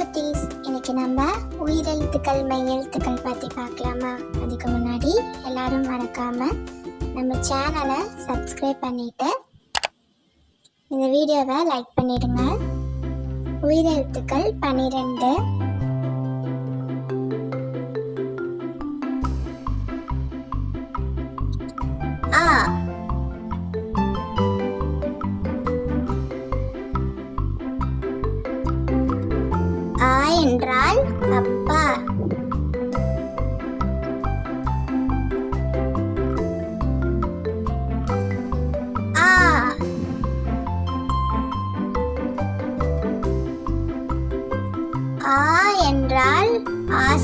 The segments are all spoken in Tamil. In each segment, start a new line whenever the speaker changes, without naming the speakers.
குட்டீஸ் இன்னைக்கு நம்ம உயிரெழுத்துக்கள் மெய்யெழுத்துக்கள் பற்றி பார்க்கலாமா? அதுக்கு முன்னாடி எல்லாரும் மறக்காமல் நம்ம சேனலை சப்ஸ்கிரைப் பண்ணிவிட்டு இந்த வீடியோவை லைக் பண்ணிடுங்க. உயிரெழுத்துக்கள் பன்னிரெண்டு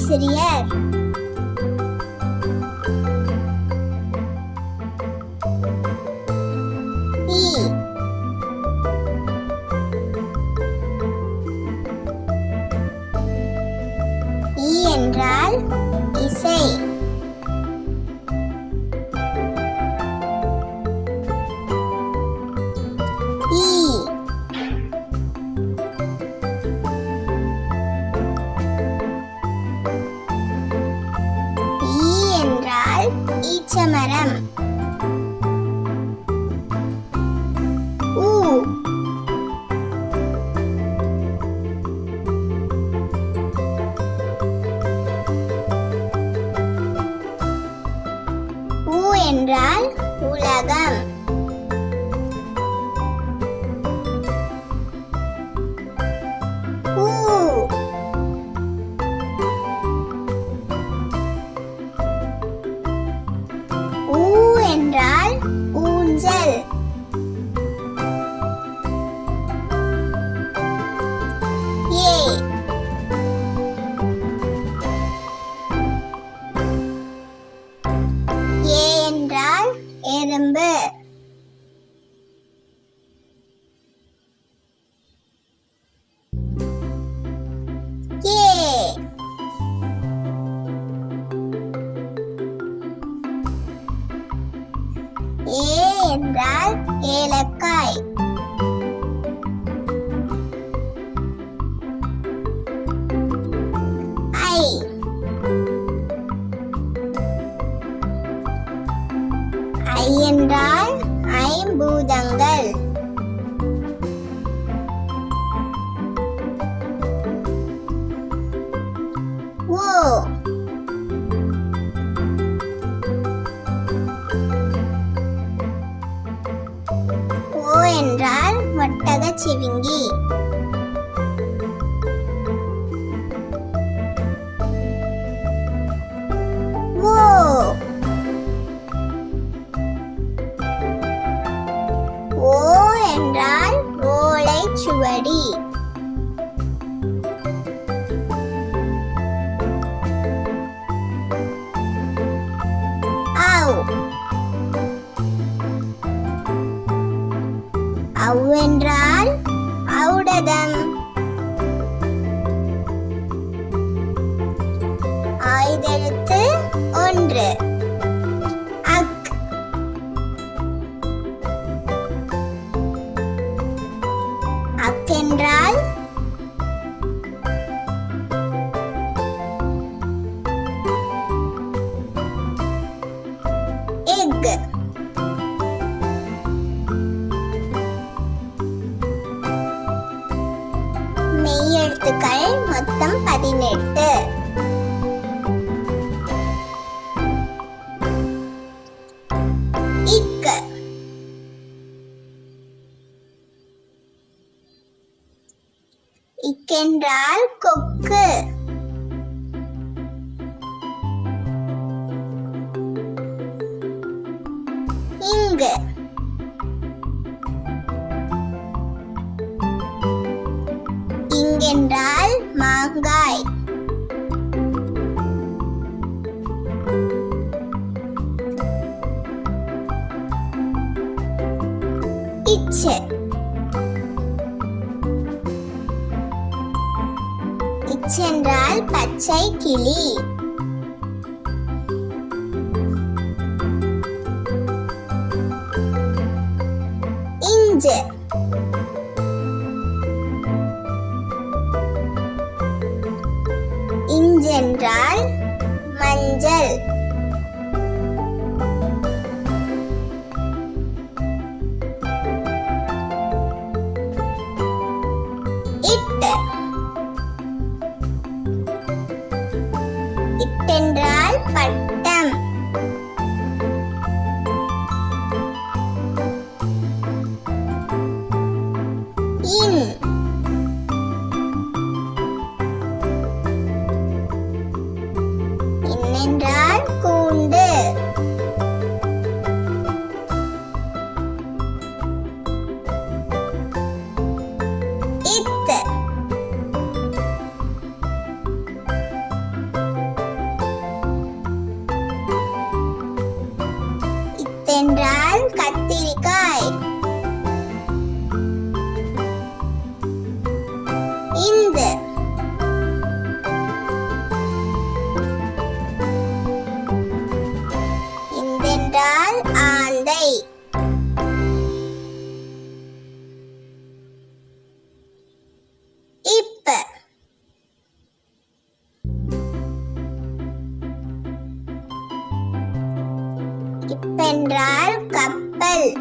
ஆசிரியர் 雾。என்றால் என்றால் சிவிங்கி. ஓ. என்றால் ஓலை சுவடி. அவ்வென்றால் ஔடதம் எழுத்துக்கள் மொத்தம் பதினெட்டு. இக் இக்கென்றால் கொக்கு. இங்கு. பச்சென்றால் பச்சை கிளி. என்றால் கப்பல்.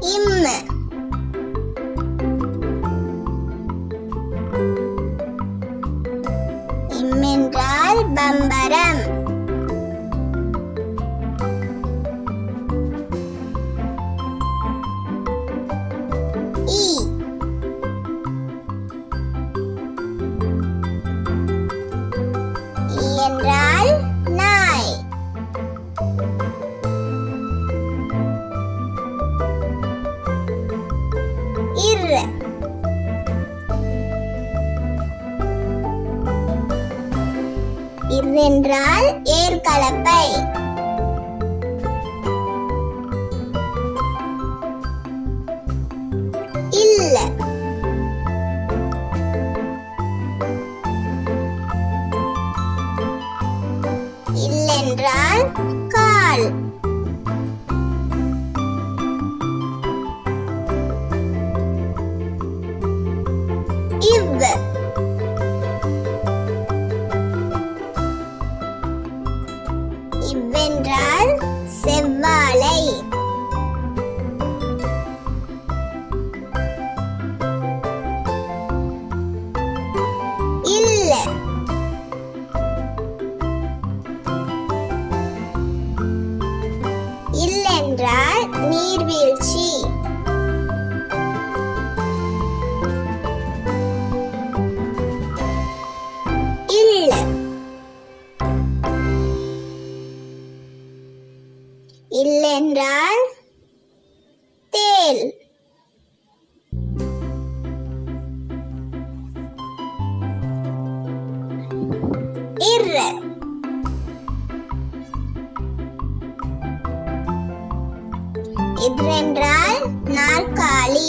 இம். இம்மென்றால் பம்பரம். ஈ என்றால் ஏற்கலப்பை. இல்ல. இல்லென்றால் கால். நீர்வீழ்ச்சி. இல்ல. இல்லென்றால் தேல். எதிரென்றால் நாற்காலி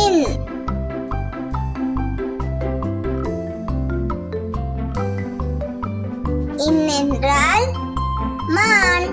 இன். இன்னென்றால் மான்.